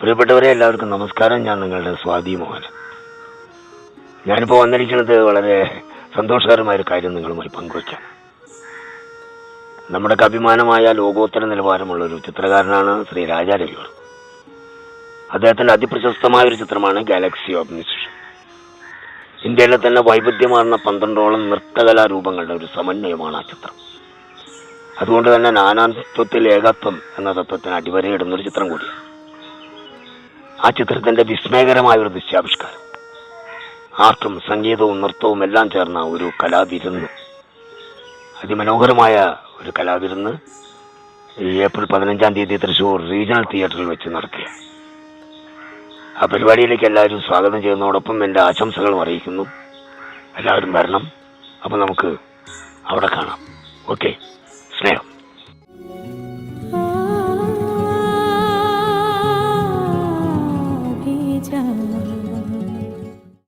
പ്രിയപ്പെട്ടവരെ എല്ലാവർക്കും നമസ്കാരം. ഞാൻ നിങ്ങളുടെ സ്വാതി മോഹൻ. ഞാനിപ്പോൾ വന്നിരിക്കുന്നത് വളരെ സന്തോഷകരമായ ഒരു കാര്യം നിങ്ങളുമായി പങ്കുവയ്ക്കാം. നമ്മുടെ അഭിമാനമായ ലോകോത്തര നിലവാരമുള്ള ഒരു ചിത്രകാരനാണ് ശ്രീ രാജാ രാജാരവിയോട് അദ്ദേഹത്തിന്റെ അതിപ്രശസ്തമായ ഒരു ചിത്രമാണ് ഗാലക്സി ഓഫ് മ്യൂസിഷൻ ഇന്ത്യയിലെ തന്നെ വൈവിധ്യമാർന്ന പന്ത്രണ്ടോളം നൃത്തകലാരൂപങ്ങളുടെ ഒരു സമന്വയമാണ് ആ ചിത്രം. അതുകൊണ്ട് തന്നെ നാനാത്വത്തിൽ ഏകത്വം എന്ന തത്വത്തിന് അടിവരയിടുന്ന ഒരു ചിത്രം കൂടിയാണ്. ആ ചിത്രത്തിന്റെ വിസ്മയകരമായ ഒരു ദൃശ്യാവിഷ്കാരം. ആർട്ടും സംഗീതവും നൃത്തവും എല്ലാം ചേർന്ന ഒരു കലാവിരുന്ന്. അതിമനോഹരമായ ഒരു കലാവിരുന്ന് ഏപ്രിൽ പതിനഞ്ചാം തീയതി തൃശ്ശൂർ റീജിയണൽ തിയേറ്ററിൽ വെച്ച് നടക്കുക ആ പരിപാടിയിലേക്ക് എല്ലാവരും സ്വാഗതം ചെയ്യുന്നതോടൊപ്പം എന്റെ ആശംസകളും അറിയിക്കുന്നു. എല്ലാവരും വരണം. അപ്പം നമുക്ക് അവിടെ കാണാം. ഓക്കെ. സ്നേഹം.